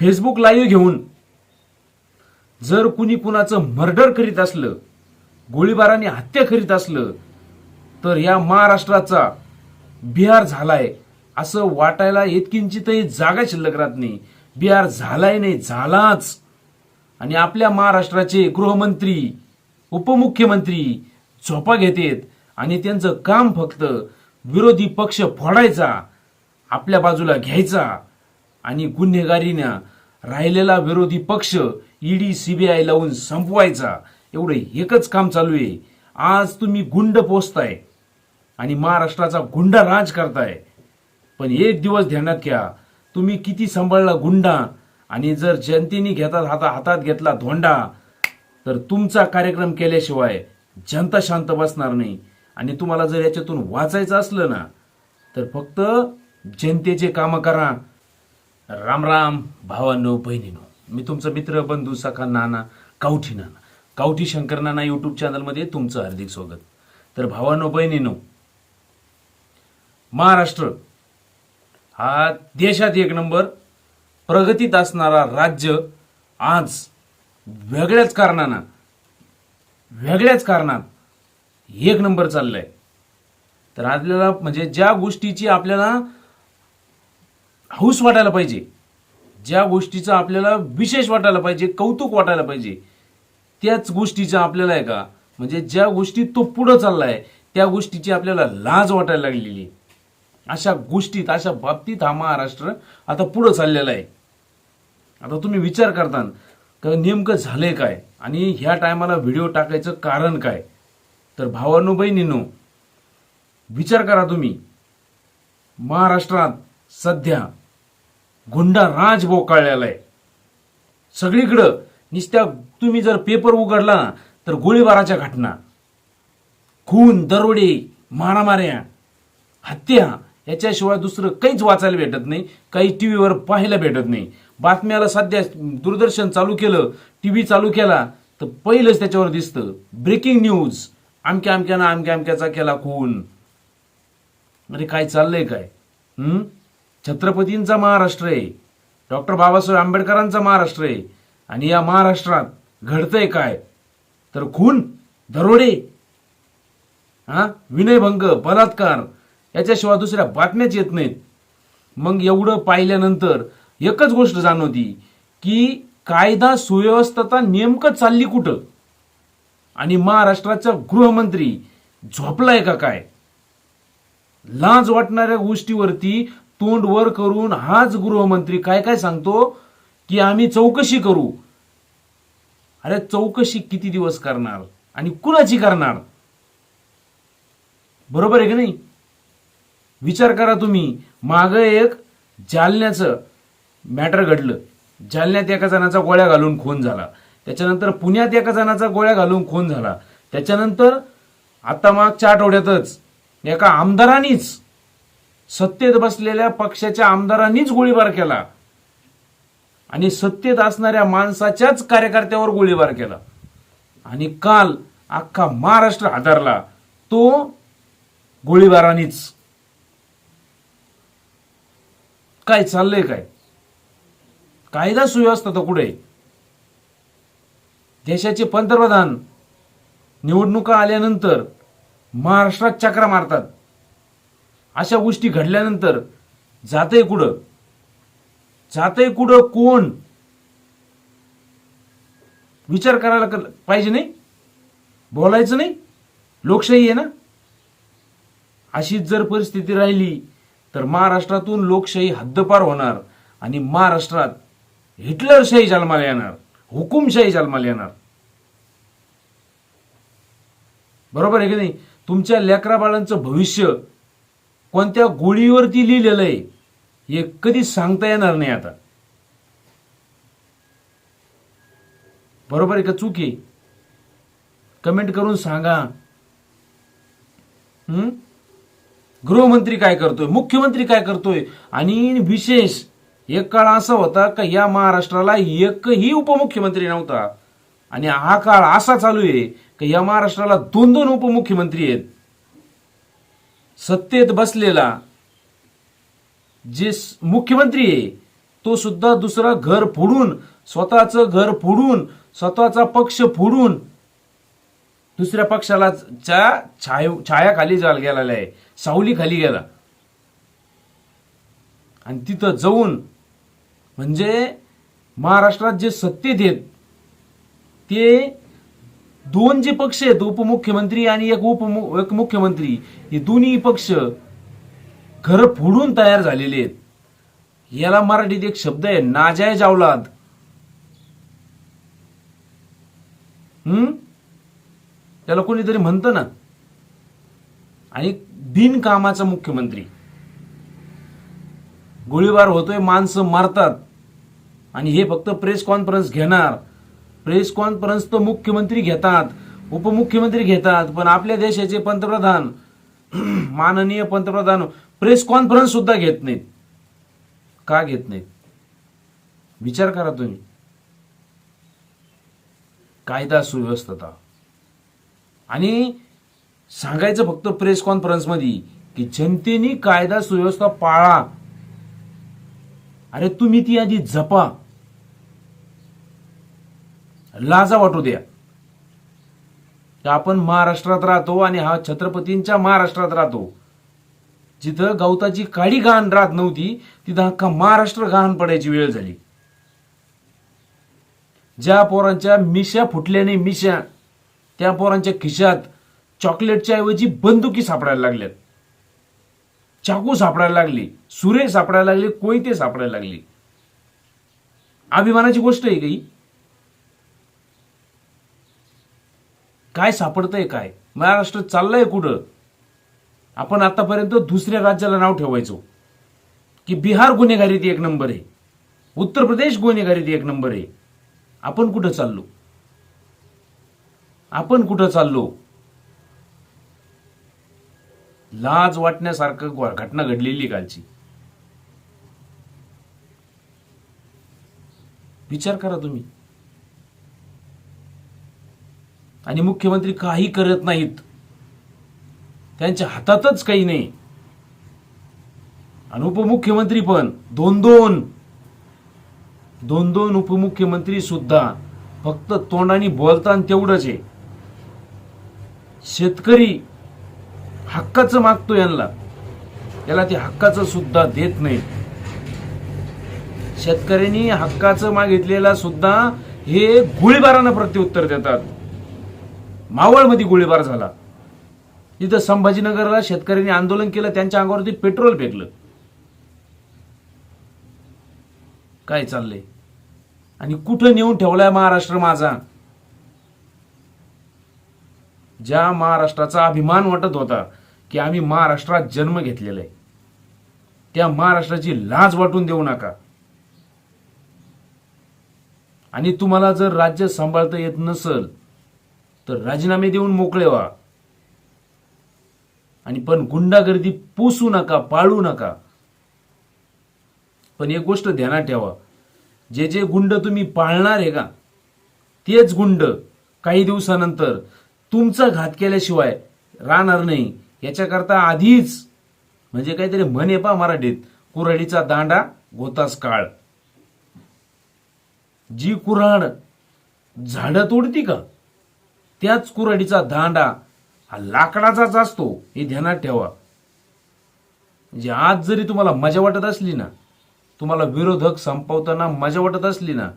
Facebook live घेऊन जर कुणी कुणाचं मर्डर करीत असलं गोळीबाराने हत्या करीत असलं तर या महाराष्ट्राचा बिहार झालाय असं वाटायला इतकिंचितही जागा शिल्लक राहत नाही. बिहार झालाय नाही झालाच. आणि आपल्या महाराष्ट्राचे गृहमंत्री उपमुख्यमंत्री झोपा घेतेत आणि त्यांचं काम फक्त विरोधी पक्ष फोडायचा आपल्या बाजूला घ्यायचा. आणि गुन्हेगारीनं राहिलेला विरोधी पक्ष ईडी सीबीआय लावून संपवायचा. एवढं एकच काम चालू आहे. आज तुम्ही गुंड पोचताय आणि महाराष्ट्राचा गुंडा राज करताय. पण एक दिवस ध्यानात घ्या. तुम्ही किती सांभाळला गुंडा आणि जर जनतेने घेतात हाता हातात घेतला धोंडा तर तुमचा कार्यक्रम केल्याशिवाय जनता शांत बसणार नाही. आणि तुम्हाला जर याच्यातून वाचायचं असलं ना तर फक्त जनतेचे कामं करा. राम राम भावांनो बहिणीनो. मी तुमचा मित्र बंधू सखा नाना कावठी नाना. कावठी शंकर नाना युट्यूब चॅनलमध्ये तुमचं हार्दिक स्वागत. तर भावांनो बहिणीनो महाराष्ट्र हा देशात एक नंबर प्रगतीत असणारा राज्य आज वेगळ्याच कारणानं वेगळ्याच कारणात एक नंबर चाललाय. तर आपल्याला म्हणजे ज्या गोष्टीची आपल्याला हौस वाटायला पाहिजे. ज्या गोष्टीचं आपल्याला विशेष वाटायला पाहिजे कौतुक वाटायला पाहिजे त्याच गोष्टीचं आपल्याला आहे का? म्हणजे ज्या गोष्टीत तो पुढं चालला आहे त्या गोष्टीची आपल्याला लाज वाटायला लागलेली. आहे. अशा गोष्टीत अशा बाबतीत हा महाराष्ट्र आता पुढं चाललेला आहे. आता तुम्ही विचार करता का नेमकं झालंय काय? आणि ह्या टायमाला व्हिडिओ टाकायचं कारण काय? तर भावांनो बहिणीनो विचार करा तुम्ही. महाराष्ट्रात सध्या गुंडा राज बोकाळलेला आहे सगळीकडं नुसत्या तुम्ही जर पेपर उघडला ना तर गोळीबाराच्या घटना. खून दरोडे मारामाऱ्या हत्या याच्याशिवाय दुसरं काहीच वाचायला भेटत नाही काही टी व्हीवर पाहायला भेटत नाही. बातम्याला सध्या दूरदर्शन चालू केलं टी व्ही चालू केला तर पहिलंच त्याच्यावर दिसतं. ब्रेकिंग न्यूज अमक्या अमक्यानं अमक्या अमक्याचा केला खून. अरे काय चाललंय काय? हम्म छत्रपतींचा महाराष्ट्र आहे. डॉक्टर बाबासाहेब आंबेडकरांचा महाराष्ट्र आहे. आणि या महाराष्ट्रात घडतंय काय? तर खून दरोडे हा? विनयभंग बलात्कार याच्याशिवाय दुसऱ्या बातम्याच येत नाहीत. मग एवढं पाहिल्यानंतर एकच गोष्ट जाणवती की कायदा सुव्यवस्था नेमकं चालली कुठं? आणि महाराष्ट्राचा गृहमंत्री झोपलाय का काय? लाज वाटणाऱ्या गोष्टीवरती तोंड वर करून हाच गृहमंत्री काय काय सांगतो? की आम्ही चौकशी करू. अरे चौकशी किती दिवस करणार? आणि कुणाची करणार? बरोबर आहे की नाही? विचार करा तुम्ही. माग एक जालन्याचं मॅटर घडलं. जालन्यात एका जणाचा गोळ्या घालून खून झाला. त्याच्यानंतर पुण्यात एका जणाचा गोळ्या घालून खून झाला. त्याच्यानंतर आता मागच्या आठवड्यातच एका आमदारांनीच सत्तेत बसलेल्या पक्षाच्या आमदारांनीच गोळीबार केला. आणि सत्तेत असणाऱ्या माणसाच्याच कार्यकर्त्यावर गोळीबार केला. आणि काल अख्खा महाराष्ट्र हादरला. तो गोळीबारानेच. काय चाललंय काय? कायदा सुव्यवस्था तर कुठे? देशाचे पंतप्रधान निवडणुका आल्यानंतर महाराष्ट्रात चक्रा मारतात. अशा गोष्टी घडल्यानंतर जातंय कुठं? जातंय कुठं कोण? विचार करायला क- पाहिजे नाही? बोलायचं नाही? लोकशाही आहे ना? अशीच जर परिस्थिती राहिली तर महाराष्ट्रातून लोकशाही हद्दपार होणार आणि महाराष्ट्रात हिटलरशाही जन्माला येणार हुकुमशाही जन्माला येणार. बरोबर आहे की नाही? तुमच्या लेकराबाळांचं भविष्य कोणत्या गोळीवरती लिहिलेलं आहे हे कधी सांगता येणार नाही आता. बरोबर आहे का चुकी कमेंट करून सांगा. हम्म गृहमंत्री काय करतोय? मुख्यमंत्री काय करतोय? आणि विशेष एक काळ असा होता का या महाराष्ट्राला एकही उपमुख्यमंत्री नव्हता. आणि हा काळ असा चालू आहे की या महाराष्ट्राला दोन दोन उपमुख्यमंत्री आहेत. सत्तेत बसलेला जे मुख्यमंत्री आहे तो सुद्धा दुसरा घर फोडून स्वतःचं घर फोडून स्वतःचा पक्ष फोडून दुसऱ्या पक्षाला च्या छाय छायाखाली जायला गेलेला आहे सावली खाली गेला. आणि तिथं जाऊन म्हणजे महाराष्ट्रात जे सत्तेत आहेत ते दोन जे पक्ष आहेत उपमुख्यमंत्री आणि एक उप एक मुख्यमंत्री हे दोन्ही पक्ष घर फोडून तयार झालेले आहेत. याला मराठीत एक शब्द आहे नाजायज अवलाद. हम्म त्याला कोणीतरी म्हणतं ना? आणि बिनकामाचा मुख्यमंत्री. गोळीबार होतोय माणसं मारतात. आणि हे फक्त प्रेस कॉन्फरन्स घेणार. प्रेस कॉन्फरन्स तर मुख्यमंत्री घेतात उपमुख्यमंत्री घेतात पण आपल्या देशाचे पंतप्रधान माननीय पंतप्रधान प्रेस कॉन्फरन्स सुद्धा घेत नाहीत. का घेत नाहीत? विचार करा तुम्ही. कायदा सुव्यवस्था आणि सांगायचं फक्त प्रेस कॉन्फरन्समध्ये की जनतेने कायदा सुव्यवस्था पाळा. अरे तुम्ही ती आधी जपा. लाजा वाटू द्या. आपण महाराष्ट्रात राहतो आणि हा छत्रपतींच्या महाराष्ट्रात राहतो. जिथं गवताची काडी घाण राहत नव्हती तिथं अख्खा महाराष्ट्र घाण पडायची वेळ झाली. ज्या पोरांच्या मिशा फुटल्याने मिश्या मिशा त्या पोरांच्या खिशात चॉकलेटच्या ऐवजी बंदुकी सापडायला लागल्यात. चाकू सापडायला लागली सुरे सापडायला लागले कोयते सापडायला लागले. अभिमानाची गोष्ट आहे काही? काय सापडतंय काय? महाराष्ट्र चाललंय कुठं? आपण आतापर्यंत दुसऱ्या राज्याला नाव ठेवायचो. की बिहार गुन्हेगारीत एक नंबर आहे. उत्तर प्रदेश गुन्हेगारीत एक नंबर आहे. आपण कुठं चाललो? आपण कुठं चाललो? लाज वाटण्यासारखं घटना घडलेली आहे कालची. विचार करा तुम्ही. आणि मुख्यमंत्री काही करत नाहीत. त्यांच्या हातातच काही नाही. आणि उपमुख्यमंत्री पण दोन दोन. दोन दोन उपमुख्यमंत्री सुद्धा फक्त तोंडाने बोलताना तेवढंच आहे. शेतकरी हक्काचं मागतो यांना. त्याला ते हक्काचं सुद्धा देत नाही शेतकऱ्यांनी हक्काचं मागितलेला सुद्धा हे गोळीबारानं प्रत्युत्तर देतात. मावळमध्ये गोळीबार झाला. तिथं संभाजीनगरला शेतकऱ्यांनी आंदोलन केलं त्यांच्या अंगावरती पेट्रोल फेकलं. काय चाललंय? आणि कुठं नेऊन ठेवलाय महाराष्ट्र माझा? ज्या महाराष्ट्राचा अभिमान वाटत होता की आम्ही महाराष्ट्रात जन्म घेतलेला आहे त्या महाराष्ट्राची लाज वाटून देऊ नका. आणि तुम्हाला जर राज्य सांभाळता येत नसल तर राजीनामे देऊन मोकळे व्हा. आणि पण गुंडागर्दी पोसू नका पाळू नका. पण एक गोष्ट ध्यानात ठेवा. जे जे गुंड तुम्ही पाळणार आहे का तेच गुंड काही दिवसानंतर तुमचा घात केल्याशिवाय राहणार नाही. याच्याकरता आधीच म्हणजे काहीतरी म्हणे पा मराठीत कुऱ्हाडीचा दांडा गोतास काळ. जी कुऱ्हाड झाडं तोडती का त्याच कुऱ्हाडीचा दांडा हा लाकडाचाच असतो हे ध्यानात ठेवा. म्हणजे आज जरी तुम्हाला मजा वाटत असली ना तुम्हाला विरोधक संपवताना मजा वाटत असली ना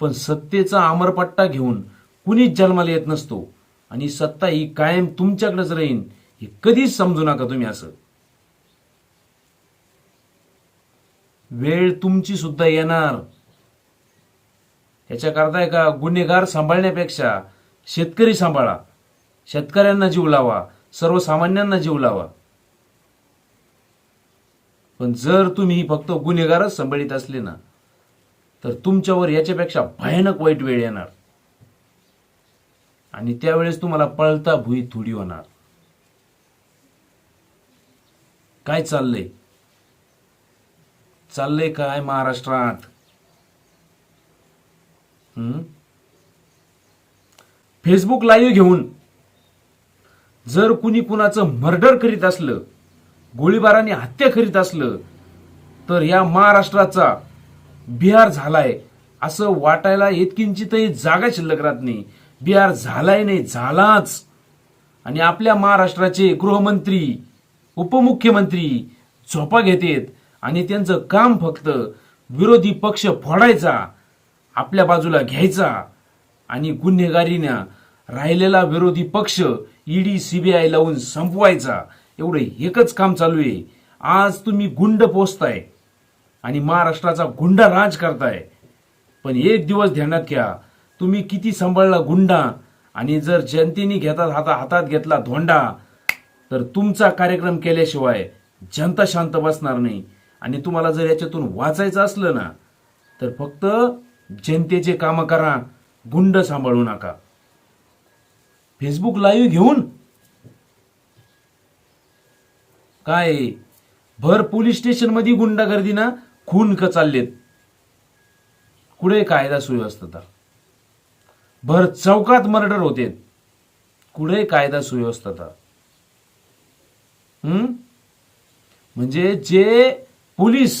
पण सत्तेचा अमरपट्टा घेऊन कुणीच जन्माला येत नसतो आणि सत्ता ही कायम तुमच्याकडेच राहीन हे कधीच समजू नका तुम्ही असं. वेळ तुमची सुद्धा येणार. याच्या करताय का गुन्हेगार सांभाळण्यापेक्षा शेतकरी सांभाळा. शेतकऱ्यांना जीव लावा. सर्वसामान्यांना जीव लावा. पण जर तुम्ही फक्त गुन्हेगारच सांभाळीत असले ना तर तुमच्यावर याच्यापेक्षा भयानक वाईट वेळ येणार. आणि त्यावेळेस तुम्हाला पळता भुई थोडी होणार. काय चाललंय? चाललंय काय महाराष्ट्रात? हम्म? फेसबुक लाईव्ह घेऊन जर कुणी कुणाचं मर्डर करीत असलं गोळीबाराने हत्या करीत असलं तर या महाराष्ट्राचा बिहार झालाय असं वाटायला इतकिंचितही जागा शिल्लक राहत नाही. बिहार झालाय नाही झालाच. आणि आपल्या महाराष्ट्राचे गृहमंत्री उपमुख्यमंत्री झोपा घेतेत आणि त्यांचं काम फक्त विरोधी पक्ष फोडायचा आपल्या बाजूला घ्यायचा आणि गुन्हेगारीनं राहिलेला विरोधी पक्ष ईडी सीबीआय लावून संपवायचा. एवढं एकच काम चालू आहे. आज तुम्ही गुंड पोचताय आणि महाराष्ट्राचा गुंडा राज करताय. पण एक दिवस ध्यानात घ्या. तुम्ही किती सांभाळला गुंडा आणि जर जनतेने घेतात हाता हातात घेतला धोंडा तर तुमचा कार्यक्रम केल्याशिवाय जनता शांत बसणार नाही. आणि तुम्हाला जर याच्यातून वाचायचं असलं ना तर फक्त जनतेचे कामं करा. गुंड सांभाळू नका. फेसबुक लाईव्ह घेऊन काय? भर पोलीस स्टेशनमध्ये गुंडागर्दी ना खून का चाललेत. कुठे कायदा सुव्यवस्था भर चौकात मर्डर होते कुठे कायदा सुव्यवस्था हम्म म्हणजे जे पोलीस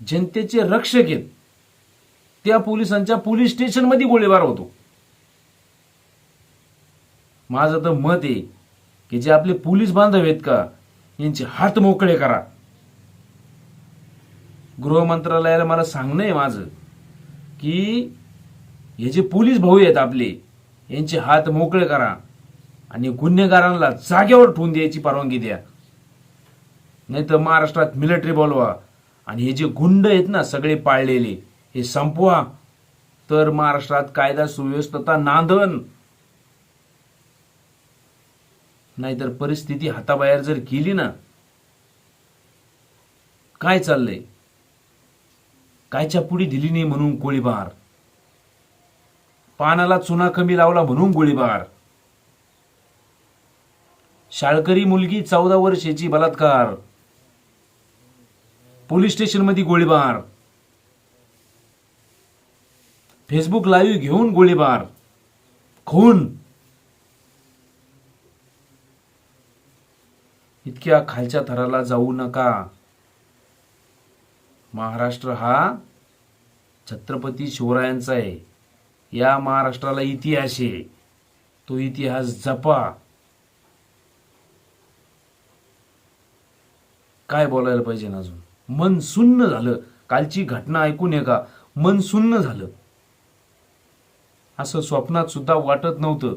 जनतेचे रक्षक आहेत त्या पोलिसांच्या पोलीस स्टेशनमध्ये गोळीबार होतो. माझं तर मत आहे की जे आपले पोलीस बांधव आहेत का यांचे हात मोकळे करा. गृह मंत्रालयाला मला सांगणं आहे माझं की हे जे पोलीस भाऊ आहेत आपले यांचे हात मोकळे करा आणि गुन्हेगारांना जागेवर ठेवून द्यायची परवानगी द्या. नाही तर महाराष्ट्रात मिलिटरी बोलवा आणि हे जे गुंड आहेत ना सगळे पाळलेले हे संपवा. तर महाराष्ट्रात कायदा सुव्यवस्था नांदन. नाहीतर परिस्थिती हाताबाहेर जर केली ना काय चाललंय? कायच्या पुढी दिली नाही म्हणून गोळीबार. पानाला चुना कमी लावला म्हणून गोळीबार. शाळकरी मुलगी चौदा वर्षाची बलात्कार. पोलीस स्टेशनमध्ये गोळीबार. फेसबुक लाईव्ह घेऊन गोळीबार. खून. इतक्या खालच्या थराला जाऊ नका. महाराष्ट्र हा छत्रपती शिवरायांचा आहे. या महाराष्ट्राला इतिहास आहे. तो इतिहास जपा. काय बोलायला पाहिजे ना अजून? मन सुन्न झालं. कालची घटना ऐकून आहे का? मन सुन्न झालं. असं स्वप्नात सुद्धा वाटत नव्हतं.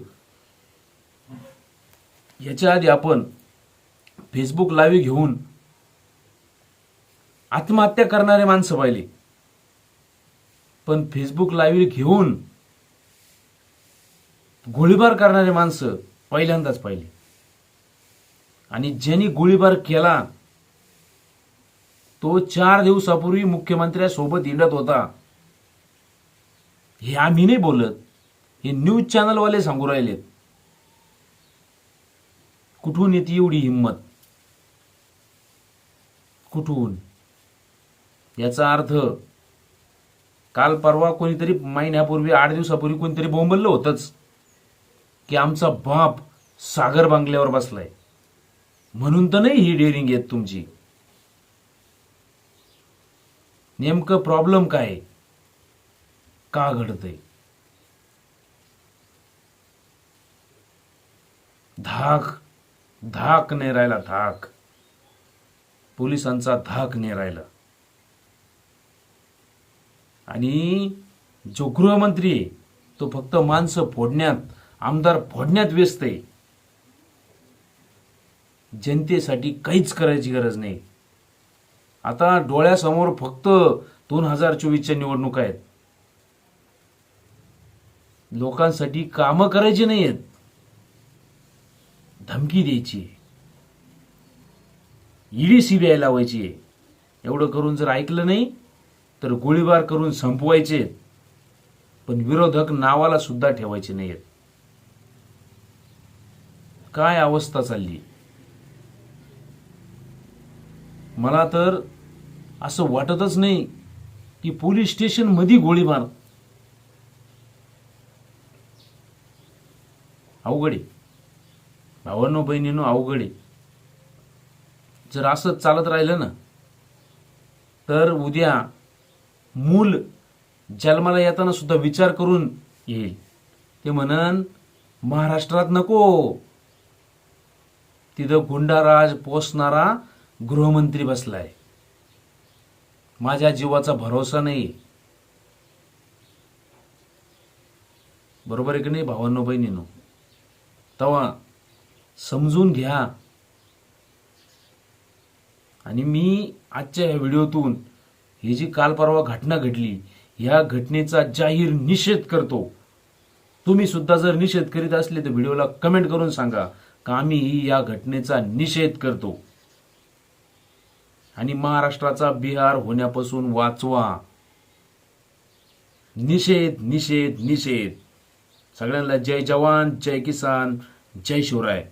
याच्या आधी आपण फेसबुक लाईव्ह घेऊन आत्महत्या करणारे माणसं पाहिले. पण फेसबुक लाईव्ह घेऊन गोळीबार करणारे माणसं पहिल्यांदाच पाहिले. आणि ज्यांनी गोळीबार केला तो चार दिवसापूर्वी मुख्यमंत्र्यासोबत हिंडत होता. हे आम्ही नाही बोलत. हे न्यूज चॅनलवाले सांगू राहिलेत. कुठून येते एवढी हिंमत? कुठून? याचा अर्थ काल परवा कोणीतरी महिन्यापूर्वी आठ दिवसापूर्वी कोणीतरी बोंबललं होतंच की आमचा बाप सागर बांगल्यावर बसलाय. म्हणून तर नाही ही डेअरिंग येत तुमची. नेमकं प्रॉब्लेम काय? आहे? का घडतंय? धाक धाक नाही राहिला धाक. पोलिसांचा धाक नाही राहिला. आणि जो गृहमंत्री तो फक्त माणसं फोडण्यात आमदार फोडण्यात व्यस्त आहे. जनतेसाठी काहीच करायची गरज नाही. आता डोळ्यासमोर फक्त दोन हजार चोवीसच्या निवडणुका आहेत. लोकांसाठी कामं करायची नाही आहेत धमकी द्यायची. ईडी सीबीआय लावायची. आहे एवढं करून जर ऐकलं नाही तर गोळीबार करून संपवायचे. पण विरोधक नावाला सुद्धा ठेवायचे नाहीत काय अवस्था चालली? मला तर असं वाटतच नाही की पोलीस स्टेशनमध्ये गोळीबार. अवघड आहे. भावांनो बहिणीनो अवघड. आहे जर असंच चालत राहिलं ना तर उद्या मूल जन्माला येताना सुद्धा विचार करून येईल. ते म्हणन महाराष्ट्रात नको. तिथं गुंडाराज पोसणारा गृहमंत्री बसलाय. माझ्या जीवाचा भरोसा नाही बरोबर आहे की नाही भावांनो बहिणीनो? तेव्हा समजून घ्या. आणि मी आजच्या या व्हिडिओतून ही जी काल परवा घटना घडली या घटनेचा जाहीर निषेध करतो. तुम्ही सुद्धा जर निषेध करीत असले तर व्हिडिओला कमेंट करून सांगा का आम्ही या घटनेचा निषेध करतो. आणि महाराष्ट्राचा बिहार होण्यापासून वाचवा. निषेध निषेध निषेध. सगळ्यांना जय जवान जय किसान जय शिवराय.